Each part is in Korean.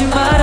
you parar.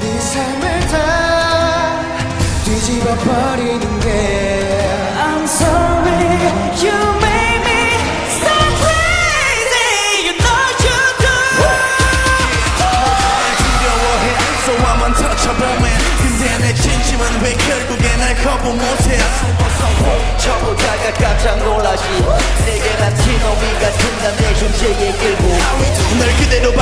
네 삶을 다 뒤집어 버리는 게 숨어서 훔쳐보다가 깜짝 놀라지 내게 난 티노미 같은 난내 존재의 끌고. 날 그대로